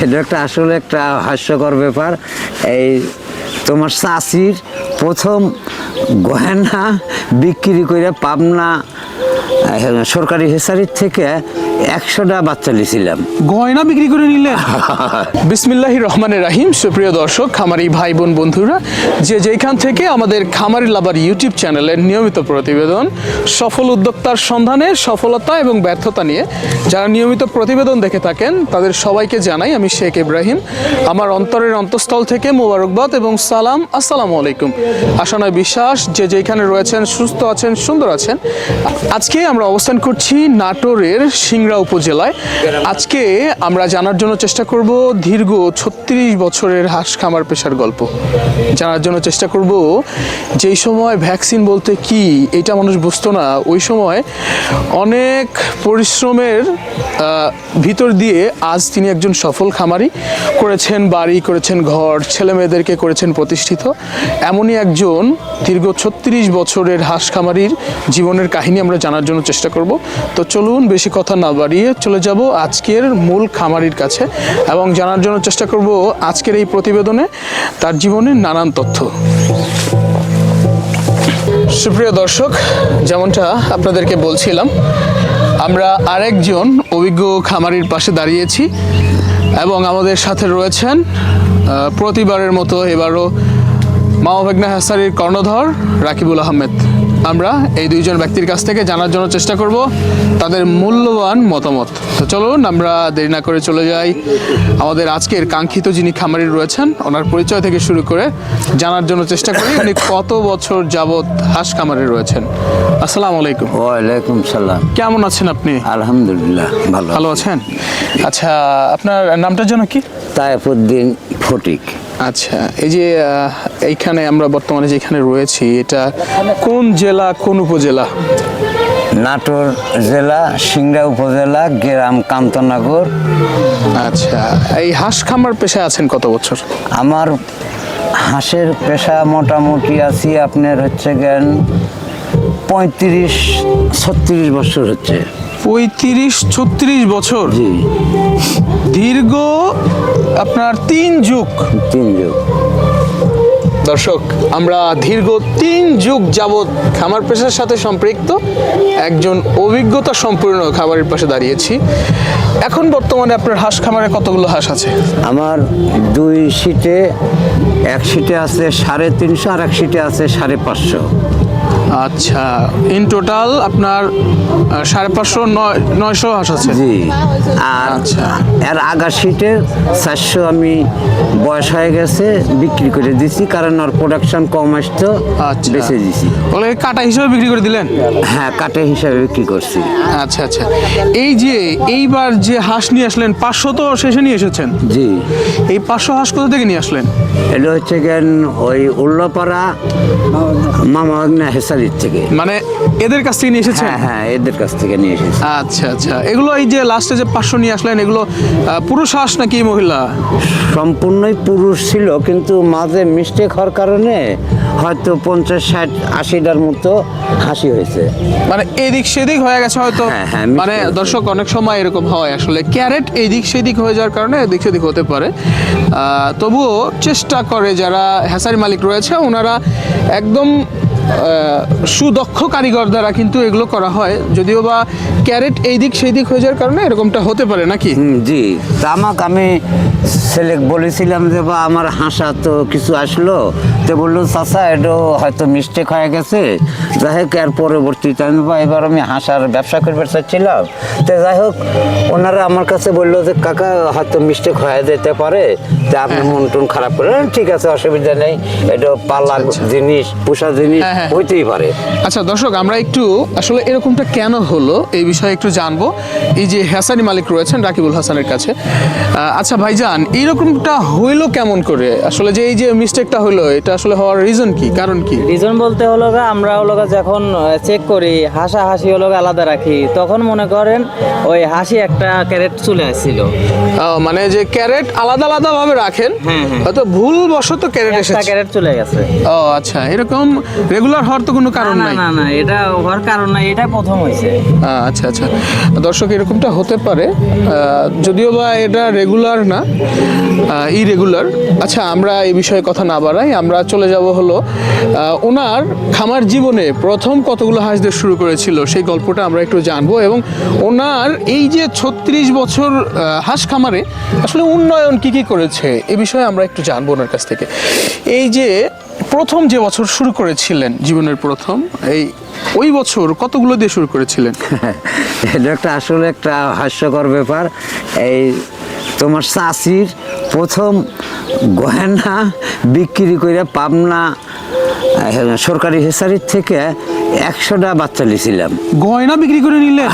এটা একটা আসলে একটা হাস্যকর ব্যাপার। এই তোমার চাষির প্রথম গয়না বিক্রি করে পাবনা সরকারি হেসারির থেকে একশোটা বাচ্চা নিয়েছিলাম। গয়না বিক্রি করে নিলেন? বিসমিল্লাহ রহমানের রাহিম। সুপ্রিয় দর্শক খামারি ভাই বোন বন্ধুরা যে যেখান থেকে আমাদের খামারি লাভার ইউটিউব চ্যানেলের নিয়মিত প্রতিবেদন সফল উদ্যোক্তার সন্ধানে সফলতা এবং ব্যর্থতা নিয়ে যারা নিয়মিত প্রতিবেদন দেখে থাকেন তাদের সবাইকে জানাই আমি শেখ ইব্রাহিম আমার অন্তরের অন্তঃস্থল থেকে মোবারকবাদ এবং সালাম। আসসালামু আলাইকুম। আশা নয় বিশ্বাস যে যেখানে রয়েছেন সুস্থ আছেন সুন্দর আছেন। আজকে আমরা অবস্থান করছি নাটোরের সিংড়া উপজেলায়। আজকে আমরা জানার জন্য চেষ্টা করব দীর্ঘ ছত্রিশ বছরের হাঁস খামার পেশার গল্প। জানার জন্য চেষ্টা করব যেই সময় ভ্যাকসিন বলতে কি, এটা মানুষ বুঝতো না, ওই সময় অনেক পরিশ্রমের ভিতর দিয়ে আজ তিনি একজন সফল খামারি করেছেন, বাড়ি করেছেন, ঘর ছেলে মেয়েদেরকে করেছেন প্রতিষ্ঠিত। এমনই একজন দীর্ঘ ছত্রিশ বছরের হাঁস খামারির জীবনের কাহিনী আমরা জানার জন্য চেষ্টা করব। তো চলুন বেশি কথা না বাড়িয়ে চলে যাব আজকের মূল খামারির কাছে এবং জানার জন্য চেষ্টা করব আজকের এই প্রতিবেদনে তার জীবনের নানান তথ্য। সুপ্রিয় দর্শক, যেমনটা আপনাদেরকে বলছিলাম, আমরা আরেকজন অভিজ্ঞ খামারির পাশে দাঁড়িয়েছি এবং আমাদের সাথে রয়েছেন প্রতিবারের মতো এবারও মাওভাগনা হাসারির কর্ণধর রাকিবুল আহমেদ। আমরা এই দুইজন ব্যক্তির কাছ থেকে জানার জন্য চেষ্টা করব তাদের মূল্যবান মতামত। তো চলুন আমরা দেরি না করে চলে যাই। আমাদের আজকের কাঙ্ক্ষিত যিনি খামারি রয়েছেন ওনার পরিচয় থেকে শুরু করে জানার জন্য চেষ্টা করি উনি কত বছর যাবৎ হাঁস খামারে রয়েছেন? আসসালামু আলাইকুম। ওয়ালাইকুম সালাম। কেমন আছেন আপনি? আলহামদুলিল্লাহ ভালো ভালো আছেন? আচ্ছা আপনার নামটা যেন কি? তাইফুদ্দিন ফটিক। আচ্ছা এই যে এইখানে আমরা বর্তমানে যেখানে রয়েছি এটা কোন জেলা কোন উপজেলা? নাটোর জেলা সিংড়া উপজেলা গ্রাম কান্তনগর। আচ্ছা এই হাঁস খামার পেশায় আছেন কত বছর? আমার হাঁসের পেশা মোটামুটি আছি আপনার হচ্ছে জ্ঞান পঁয়ত্রিশ ছত্রিশ বছর হচ্ছে। পঁয়ত্রিশ ছত্রিশ বছর। জি। দীর্ঘ আপনার তিন যুগ। তিন যুগ। দর্শক আমরা দীর্ঘ তিন যুগ যাবৎ খামার পেশার সাথে সম্পৃক্ত একজন অভিজ্ঞতা সম্পূর্ণ খাবারের পাশে দাঁড়িয়েছি। এখন বর্তমানে আপনার হাঁস খামারে কতগুলো হাঁস আছে? আমার দুই সিটে এক সিটে আছে সাড়ে তিনশো আর এক সিটে আছে সাড়ে পাঁচশো। আচ্ছা ইন টোটাল আপনার সাড়ে পাঁচশো নয় নয়শো হাঁস আছে? জি। আচ্ছা। এর আগা সিটে চারশো আমি বয়স হয়ে গেছে বিক্রি করে দিছি কারণ ওর প্রোডাকশন কম আসতো আচ্ছা। বেঁচে দিছি। বলে কাটা হিসেবে বিক্রি করে দিলেন? হ্যাঁ কাটে হিসাবে বিক্রি করছি। আচ্ছা আচ্ছা। এই যে এইবার যে হাঁস নিয়ে আসলেন পাঁচশো তো শেষে নিয়ে এসেছেন। জি। এই পাঁচশো হাঁস কোথা থেকে নিয়ে আসলেন? এটা হচ্ছে গেন ওই উল্লাপাড়া মামা ভাগ্না হেসারির থেকে। মানে এদের কাছ থেকে নিয়ে এসেছেন? হ্যাঁ হ্যাঁ এদের কাছ থেকে নিয়ে এসেছি। আচ্ছা আচ্ছা। এগুলো এই যে লাস্টে যে পাঁচশো নিয়ে আসলেন এগুলো পুরুষ হাঁস নাকি মহিলা? সম্পূর্ণই পুরুষ ছিল কিন্তু মাঝে মিস্টেক হওয়ার কারণে হয়তো পঞ্চাশ ষাট আশিটার মতো হাসি হয়েছে। মানে এদিক সেদিক হয়ে গেছে হয়তো। হ্যাঁ, হ্যাঁ, মানে দর্শক অনেক সময় এরকম হয় আসলে। ক্যারেট এদিক সেদিক হয়ে যাওয়ার কারণে এদিক সেদিক হতে পারে। তবুও চেষ্টা করে যারা হ্যাসারি মালিক রয়েছে ওনারা একদম সুদক্ষ কারিগর দ্বারা কিন্তু এগুলো করা হয়। যদিও বা ক্যারেট এই দিক সেই দিক হয়ে যাওয়ার কারণে এরকমটা হতে পারে নাকি? জি। তা আমাকে আমি ছেলে বলেছিলাম যে বা আমার হাসা তো কিছু আসলো। তো বলল চাচা এটা হয়তো মিস্টেক হয়ে গেছে। যাই হোক এর পরবর্তীতে আমি বা এবার আমি হাসার ব্যবসা করবার চাচ্ছিলাম। তো যাই হোক ওনারা আমার কাছে বলল যে কাকা হয়তো মিস্টেক হয়ে যেতে পারে। তা আপনি মন টন খারাপ করে ঠিক আছে অসুবিধা নেই। এটা পালা জিনিস পোষা জিনিস হ্যাঁ, হ্যাঁ। হইতেই পারে। আচ্ছা দর্শক আমরা একটু আসলে এরকমটা কেন হলো এই বিষয়ে একটু জানব। এই যে হাসানি মালিক রয়েছেন রাকিবুল হাসানের কাছে। আচ্ছা ভাইজান এইরকমটা হইল কেমন করে? আসলে যে এই যে মিস্টেকটা হইল এটা আসলে হওয়ার রিজন কি? কারণ কি? রিজন বলতে হলো আমরা হলো যখন চেক করি হাসা হাসি হলো আলাদা রাখি তখন মনে করেন ওই হাসি একটা ক্যারেট চলে আসছিল। মানে যে ক্যারেট আলাদা আলাদা ভাবে রাখেন হ্যাঁ, হ্যাঁ। হয়তো ভুল বশত ক্যারেট এসেছে। ক্যারেট চলে গেছে। ও আচ্ছা এরকম রেগুলার হওয়ার তো কোনো কারণ না নাই। না না এটা হওয়ার কারণ নাই এটা প্রথম হয়েছে। আচ্ছা আচ্ছা। দর্শক এরকমটা হতে পারে। যদিও বা এটা রেগুলার না ইরেগুলার আচ্ছা আমরা এই বিষয়ে কথা না বাড়াই আমরা চলে যাব হলো ওনার খামার জীবনে প্রথম কতগুলো হাঁস দিয়ে শুরু করেছিল সেই গল্পটা আমরা একটু জানব এবং ওনার এই যে ছত্রিশ বছর হাঁস খামারে আসলে উন্নয়ন কি কি করেছে এ বিষয়ে আমরা একটু জানব ওনার কাছ থেকে। এই যে প্রথম যে বছর শুরু করেছিলেন? জীবনের প্রথম? এই ওই বছর কতগুলো দিয়ে শুরু করেছিলেন? এটা একটা আসলে একটা হাস্যকর ব্যাপার। এই তোমার চাষির প্রথম গয়না বিক্রি করে পাবনা সরকারি হেসারির থেকে একশোটা বাচ্চা নিয়েছিলাম গয়না বিক্রি করে ওই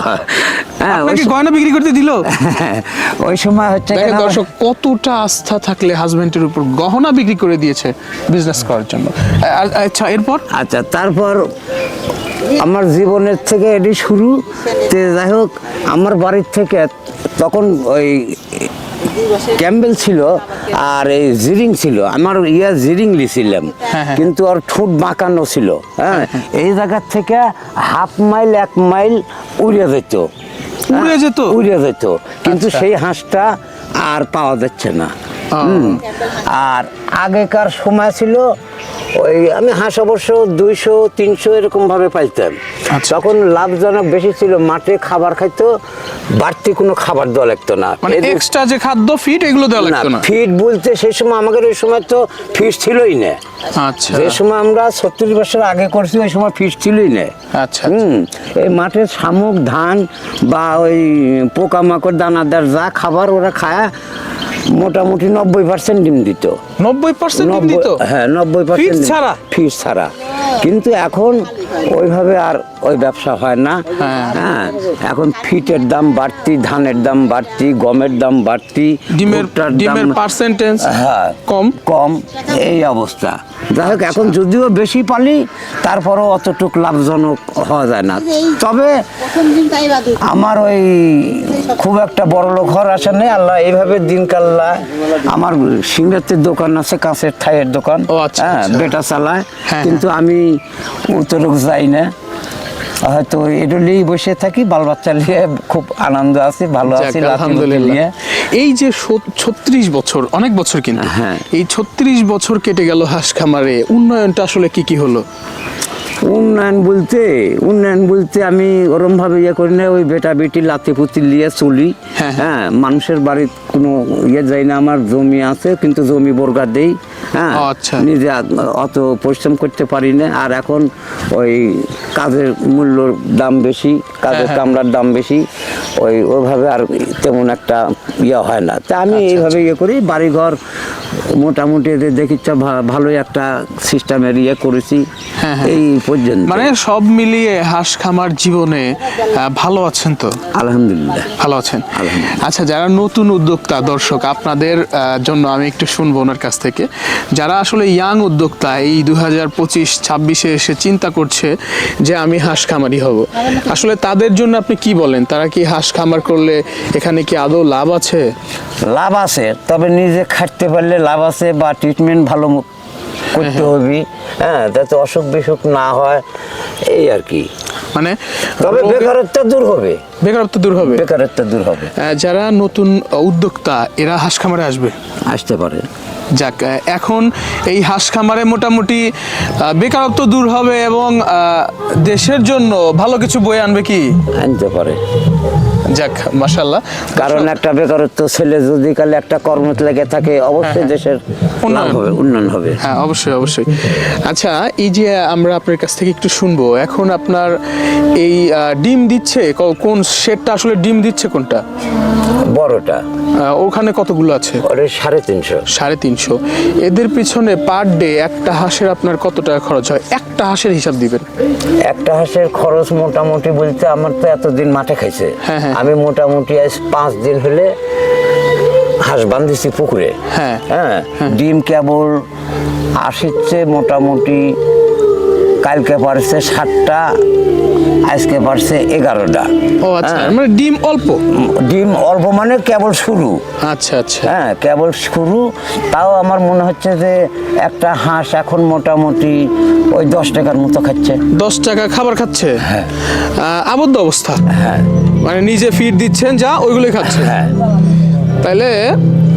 আপনাকে স- গয়না বিক্রি করতে দিল? ওই সময় হচ্ছে দেখেন কেন- দর্শক কতটা আস্থা থাকলে হাজবেন্ডের উপর গহনা বিক্রি করে দিয়েছে বিজনেস করার জন্য। আচ্ছা এরপর? আচ্ছা তারপর আমার জীবনের থেকে এটি শুরু। তে যাই হোক আমার বাড়ির থেকে তখন ওই ক্যাম্বেল ছিল আর এই জিরিং ছিল। আমার ইয়া জিরিং লিছিলাম হ্যাঁ, হ্যাঁ। কিন্তু আর ঠোঁট বাঁকানো ছিল হ্যাঁ। এই জায়গার থেকে হাফ মাইল এক মাইল উড়ে যেত। উড়ে যেত? উড়ে যেত কিন্তু আচ্ছা। সেই হাঁসটা আর পাওয়া যাচ্ছে না আর আগেকার সময় ছিল ওই আমি হাঁস অবশ্য দুইশো তিনশো এরকম ভাবে পাইতাম। আচ্ছা। তখন লাভজনক বেশি ছিল মাঠে খাবার খাইতো বাড়তি কোনো খাবার দেওয়া লাগতো না। মানে এক্সট্রা যে খাদ্য ফিট এগুলো দেওয়া লাগতো না? ফিড বলতে সেই সময় আমাদের ওই সময় তো ফিস ছিলই না। আচ্ছা। যে সময় আমরা ছত্রিশ বছর আগে করছি ওই সময় ফিস ছিলই না। আচ্ছা। হুম এই মাঠের শামুক ধান বা ওই পোকামাকড় দানাদার যা খাবার ওরা খায় মোটামুটি নব্বই পার্সেন্ট ডিম দিত। নব্বই পার্সেন্ট দিত? হ্যাঁ নব্বই পার্সেন্ট ছাড়া? ফিস ছাড়া। কিন্তু এখন ওইভাবে আর ওই ব্যবসা হয় না। হ্যাঁ। হ্যাঁ এখন ফিটের দাম বাড়তি ধানের দাম বাড়তি গমের দাম বাড়তি ডিমের ডিমের পার্সেন্টেজ হ্যাঁ কম? কম এই অবস্থা। যাই হোক এখন যদিও বেশি পালি তারপরও অতটুক লাভজনক হওয়া যায় না। তবে আমার ওই খুব একটা বড় লোক ঘর আসে নেই। আল্লাহ এইভাবে দিন কাল্লা আমার সিংড়াতের দোকান আছে কাঁচের থাইয়ের দোকান। আচ্ছা, হ্যাঁ আচ্ছা। বেটা চালায়। হ্যাঁ, কিন্তু আমি উত্তরক যাই না। হয়তো এটা নিয়েই বসে থাকি বাল বাচ্চা নিয়ে খুব আনন্দ আছে ভালো আছি আলহামদুলিল্লাহ। এই যে ছত্রিশ বছর অনেক বছর কিনা হ্যাঁ। এই ছত্রিশ বছর কেটে গেল হাঁস খামারে উন্নয়নটা আসলে কি কি হলো? উন্নয়ন বলতে উন্নয়ন বলতে আমি ওরম ভাবে ইয়ে করি না ওই বেটা বেটি লাতি পুতি নিয়ে চলি। হ্যাঁ, হ্যাঁ। মানুষের বাড়ির কোনো ইয়ে যাই না আমার জমি আছে কিন্তু জমি বর্গা দেই। হ্যাঁ আচ্ছা। নিজে অত পরিশ্রম করতে পারি না আর এখন ওই কাজের মূল্যর দাম বেশি কাজের হ্যাঁ। কামড়ার দাম বেশি ওই ওইভাবে আর তেমন একটা ইয়ে হয় না। তা আমি আচ্ছা, এইভাবে ইয়ে করি বাড়িঘর মোটামুটি এদের দেখি ভালোই একটা সিস্টেমের ইয়ে করেছি হ্যাঁ, হ্যাঁ। এই পর্যন্ত। মানে সব মিলিয়ে হাঁস খামার জীবনে ভালো আছেন তো? আলহামদুলিল্লাহ। ভালো আছেন? আচ্ছা যারা নতুন উদ্যোক্তা দর্শক আপনাদের জন্য আমি একটু শুনব ওনার কাছ থেকে। যারা আসলে ইয়াং উদ্যোক্তা এই দু হাজার পঁচিশ ছাব্বিশে এসে চিন্তা করছে যে আমি হাঁস খামারি হব আসলে তাদের জন্য আপনি কি বলেন? তারা কি হাঁস খামার করলে এখানে কি আদৌ লাভ আছে? লাভ আছে তবে নিজে খাটতে পারলে লাভ আছে বা ট্রিটমেন্ট ভালো করতে হবে হ্যাঁ যাতে অসুখ বিসুখ না হয় এই আর কি। মানে তবে বেকারত্ব দূর হবে। বেকারত্ব দূর হবে। বেকারত্ব দূর হবে। যারা নতুন উদ্যোক্তা এরা হাঁস খামারে আসবে? আসতে পারে। যাক এখন এই হাঁস খামারে মোটামুটি বেকারত্ব দূর হবে এবং দেশের জন্য ভালো কিছু বই আনবে কি? আনতে পারে। যাক মাসাল্লাহ কারণ একটা বেকারত্ব ছেলে যদি কালে একটা কর্মত লেগে থাকে অবশ্যই দেশের লাভ উন্নয়ন। হবে। উন্নয়ন হবে। হ্যাঁ অবশ্যই অবশ্যই। আচ্ছা এই যে আমরা আপনার কাছ থেকে একটু শুনব এখন আপনার এই ডিম দিচ্ছে কোন শেডটা আসলে ডিম দিচ্ছে কোনটা? বড়টা। ওখানে কতগুলো আছে? সাড়ে তিনশো। সাড়ে তিনশো। এদের পিছনে পার ডে একটা হাঁসের আপনার কত টাকা খরচ হয়? একটা হাঁসের হিসাব দিবেন। একটা হাঁসের খরচ মোটামুটি বলতে আমার তো এতদিন মাঠে খাইছে। হ্যাঁ, হ্যাঁ। আমি মোটামুটি আজ পাঁচ দিন হলে হাঁস বান্ধিছি পুকুরে। হ্যাঁ। হ্যাঁ ডিম কেবল আসিচ্ছে মোটামুটি কালকে পারছে সাতটা আজকে পারছে এগারোটা। ও আচ্ছা হ্যাঁ। মানে ডিম অল্প? ডিম অল্প মানে কেবল শুরু। আচ্ছা আচ্ছা। হ্যাঁ কেবল শুরু। তাও আমার মনে হচ্ছে যে একটা হাঁস এখন মোটামুটি ওই দশ টাকার মতো খাচ্ছে। দশ টাকা খাবার খাচ্ছে? হ্যাঁ। আবদ্ধ অবস্থা। হ্যাঁ। মানে নিজে ফিড দিচ্ছেন যা ওইগুলোই খাচ্ছে। হ্যাঁ। তাইলে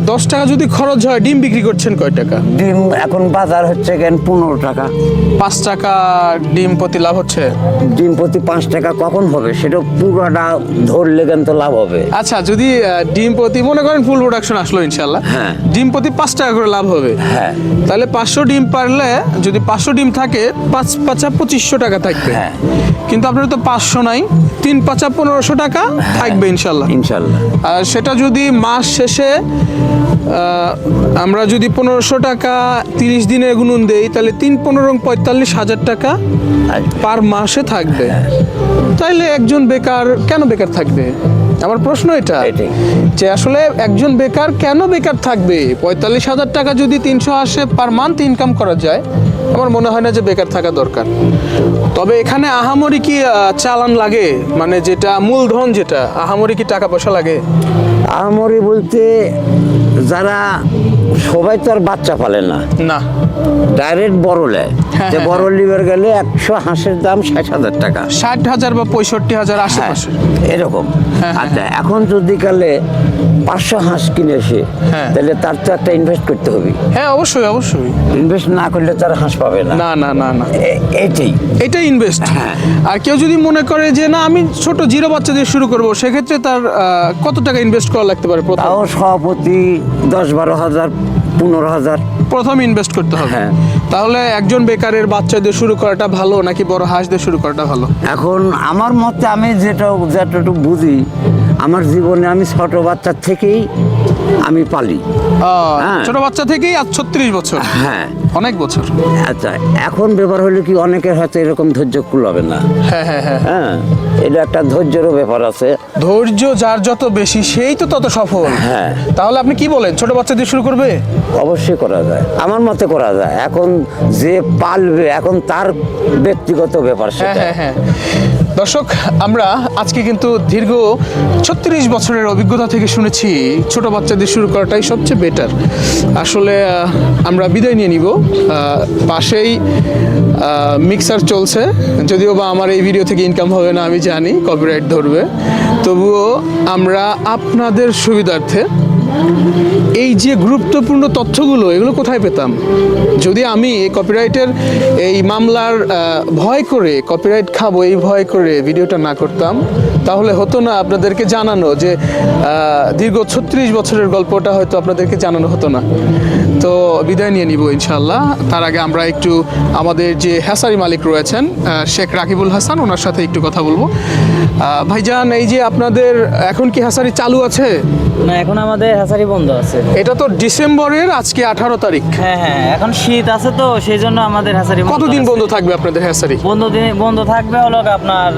দশ টাকা যদি খরচ হয় ডিম বিক্রি করছেন কয় টাকা? ডিম এখন বাজার হচ্ছে কেন পনেরো টাকা। পাঁচ টাকা ডিম প্রতি লাভ হচ্ছে? ডিম প্রতি পাঁচ টাকা কখন হবে? সেটা পুরোটা ধরলে কেন তো লাভ হবে? আচ্ছা যদি ডিম প্রতি মনে করেন ফুল প্রোডাকশন আসলো ইনশাল্লাহ হ্যাঁ। ডিম প্রতি পাঁচ টাকা করে লাভ হবে। হ্যাঁ। তাহলে পাঁচশো ডিম পারলে যদি পাঁচশো ডিম থাকে পাঁচ পাঁচা পঁচিশশো টাকা থাকবে। হ্যাঁ। কিন্তু আপনার তো পাঁচশো নাই তিন পাঁচা পনেরোশো টাকা থাকবে ইনশাল্লাহ ইনশাল্লাহ আর সেটা যদি মাস শেষে আমরা যদি পনেরোশো টাকা তিরিশ দিনে গুনুন দেই তাহলে তিন পনেরো পঁয়তাল্লিশ হাজার টাকা পার মাসে থাকবে। তাইলে একজন বেকার কেন বেকার থাকবে? আমার প্রশ্ন এটা যে আসলে একজন বেকার কেন বেকার থাকবে? পঁয়তাল্লিশ হাজার টাকা যদি তিনশো আসে পার মান্থ ইনকাম করা যায় আমার মনে হয় না যে বেকার থাকা দরকার। তবে এখানে আহামরি কি চালান লাগে? মানে যেটা মূলধন যেটা আহামরি কি টাকা পয়সা লাগে? আহামরি বলতে যারা সবাই তো আর বাচ্চা পালে না। না। ডাইরেক্ট বড় নেয় হ্যাঁ, যে হ্যাঁ, বড় লিভার গেলে একশো হাঁসের দাম ষাট হাজার টাকা। ষাট হাজার বা পঁয়ষট্টি হাজার হ্যাঁ, আশেপাশে। এরকম। হ্যাঁ, আচ্ছা এখন যদি কালে পাঁচশো হাঁস কিনে এসে হ্যাঁ। তাহলে তার তো একটা ইনভেস্ট করতে হবে। হ্যাঁ অবশ্যই অবশ্যই। ইনভেস্ট না করলে তার হাঁস পাবে না। না না না না। এটাই। এটা ইনভেস্ট হ্যাঁ। আর কেউ যদি মনে করে যে না আমি ছোট জিরো বাচ্চা দিয়ে শুরু করব সেক্ষেত্রে তার কত টাকা ইনভেস্ট করা লাগতে পারে তাও সভাপতি দশ বারো হাজার পনেরো হাজার। প্রথম ইনভেস্ট করতে হবে। হ্যাঁ। তাহলে একজন বেকারের বাচ্চা দিয়ে শুরু করাটা ভালো নাকি বড় হাঁস দিয়ে শুরু করাটা ভালো? এখন আমার মতে আমি যেটা যতটুকু বুঝি আমার জীবনে আমি ছোট বাচ্চার থেকেই আমি পালি। হ্যাঁ। ছোট বাচ্চা থেকেই আজ ছত্রিশ বছর। হ্যাঁ। অনেক বছর। আচ্ছা এখন ব্যাপার হলো কি অনেকের হয়তো এরকম ধৈর্য কুলাবে না। হ্যাঁ হ্যাঁ হ্যাঁ। হ্যাঁ এটা একটা ধৈর্যেরও ব্যাপার আছে। ধৈর্য যার যত বেশি সেই তো তত সফল। হ্যাঁ। তাহলে আপনি কি বলেন ছোট বাচ্চা দিয়ে শুরু করবে? অবশ্যই করা যায়। আমার মতে করা যায়। এখন যে পালবে এখন তার ব্যক্তিগত ব্যাপার হ্যাঁ সেটা। হ্যাঁ হ্যাঁ। দর্শক, আমরা আজকে কিন্তু দীর্ঘ ছত্রিশ বছরের অভিজ্ঞতা থেকে শুনেছি, ছোট বাচ্চাদের শুরু করাটাই সবচেয়ে বেটার আসলে আমরা বিদায় নিয়ে নিব। পাশেই মিক্সার চলছে। যদিও বা আমার এই ভিডিও থেকে ইনকাম হবে না, আমি জানি কপিরাইট ধরবে। তবুও আমরা আপনাদের সুবিধার্থে এই যে গুরুত্বপূর্ণ তথ্যগুলো, এগুলো কোথায় পেতাম? যদি আমি এই কপিরাইটের এই মামলার ভয় করে কপিরাইট খাব, এই ভয় করে ভিডিওটা না করতাম তাহলে হতো না আপনাদেরকে জানানো যে দীর্ঘ ছত্রিশ বছরের গল্পটা হয়তো আপনাদেরকে জানানো হতো না। তো বিদায় নিয়ে নিব ইনশাল্লাহ তার আগে আমরা একটু আমাদের যে হ্যাসারি মালিক রয়েছেন শেখ রাকিবুল হাসান ওনার সাথে একটু কথা বলব। ভাইজান এই যে আপনাদের এখন কি হ্যাসারি চালু আছে? না এখন আমাদের হ্যাচারি বন্ধ আছে। এটা তো ডিসেম্বরের আজকে আঠারো তারিখ। হ্যাঁ হ্যাঁ এখন শীত আছে তো সেই জন্য আমাদের বন্ধ কতদিন বন্ধ থাকবে আপনাদের হ্যাসারি? বন্ধ দিন বন্ধ থাকবে হলো আপনার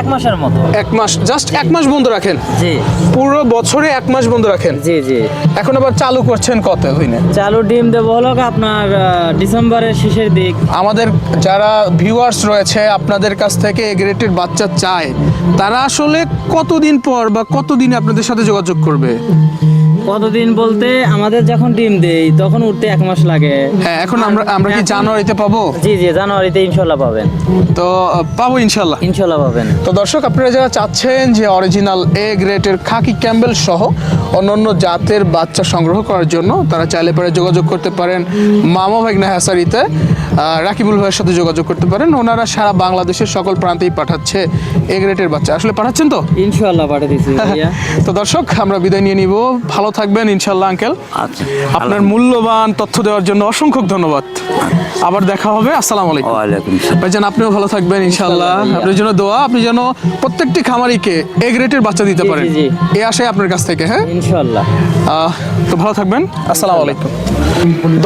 এক মাসের মতো। এক মাস জাস্ট এক মাস বন্ধ রাখেন। জি। পুরো বছরে এক মাস বন্ধ রাখেন। জি জি। এখন আবার চালু করছেন কত হইনে? চালু ডিম দেবো হলো আপনার ডিসেম্বরের শেষের দিক। আমাদের যারা ভিউয়ার্স রয়েছে আপনাদের কাছ থেকে এগ্রেটেড গ্রেটের বাচ্চা চায় তারা আসলে কতদিন পর বা কতদিন আপনাদের সাথে যোগাযোগ করবে? কতদিন বলতে আমাদের যখন ডিম দেই তখন উঠতে এক মাস লাগে। হ্যাঁ এখন আমরা আমরা কি জানুয়ারিতে পাবো? জি জি জানুয়ারিতে ইনশাল্লাহ পাবেন। তো পাবো ইনশাল্লাহ। ইনশাল্লাহ পাবেন। তো দর্শক আপনারা যারা চাচ্ছেন যে অরিজিনাল এ গ্রেটের খাকি ক্যাম্বেল সহ অন্যান্য জাতের বাচ্চা সংগ্রহ করার জন্য তারা চাইলে পরে যোগাযোগ করতে পারেন মামা ভাগনা হ্যাসারিতে। আহ, রাকিবুল ভাইয়ের সাথে যোগাযোগ করতে পারেন। ওনারা সারা বাংলাদেশের সকল প্রান্তেই পাঠাচ্ছে এ গ্রেটের বাচ্চা। আসলে পাঠাচ্ছেন তো? ইনশাল্লাহ পাঠিয়ে দিচ্ছি তো দর্শক আমরা বিদায় নিয়ে নিব। ভালো থাকবেন ইনশাল্লাহ আঙ্কেল। আচ্ছা। আপনার মূল্যবান তথ্য দেওয়ার জন্য অসংখ্য ধন্যবাদ। আবার দেখা হবে আসসালামু আলাইকুম। ভাইজান আপনিও ভালো থাকবেন ইনশাল্লাহ আপনার জন্য দোয়া আপনি যেন প্রত্যেকটি খামারিকে এ গ্রেটের বাচ্চা দিতে পারেন। এ আশায় আপনার কাছ থেকে হ্যাঁ? ইনশাল্লাহ তো ভালো থাকবেন। আসসালামু আলাইকুম।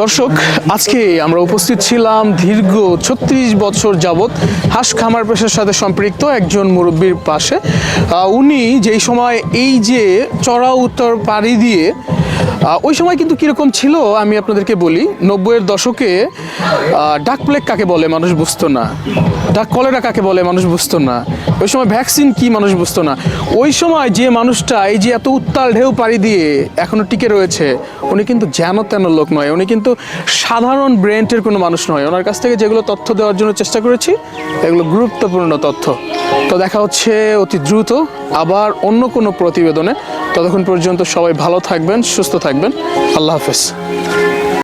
দর্শক, আজকে আমরা উপস্থিত ছিলাম দীর্ঘ ছত্রিশ বছর যাবৎ হাঁস খামার পেশার সাথে সম্পৃক্ত একজন মুরব্বীর পাশে। উনি যেই সময় এই যে চড়া উত্তর পাড়ি দিয়ে ওই সময় কিন্তু কীরকম ছিল আমি আপনাদেরকে বলি, নব্বইয়ের দশকে ডাক প্লেগ কাকে বলে মানুষ বুঝতো না। ডাক কলেরা কাকে বলে মানুষ বুঝতো না। ওই সময় ভ্যাকসিন কি মানুষ বুঝতো না। ওই সময় যে মানুষটা, এই যে এত উত্তাল ঢেউ পাড়ি দিয়ে এখনও টিকে রয়েছে, উনি কিন্তু যেন তেন লোক নয়, উনি কিন্তু সাধারণ ব্রেন্টের কোনো মানুষ নয়। ওনার কাছ থেকে যেগুলো তথ্য দেওয়ার জন্য চেষ্টা করেছি, এগুলো গুরুত্বপূর্ণ তথ্য। তো দেখা হচ্ছে অতি দ্রুত, আবার অন্য কোনো প্রতিবেদনে। ততক্ষণ পর্যন্ত সবাই ভালো থাকবেন, সুস্থ থাকবেন। আল্লাহ হাফেজ।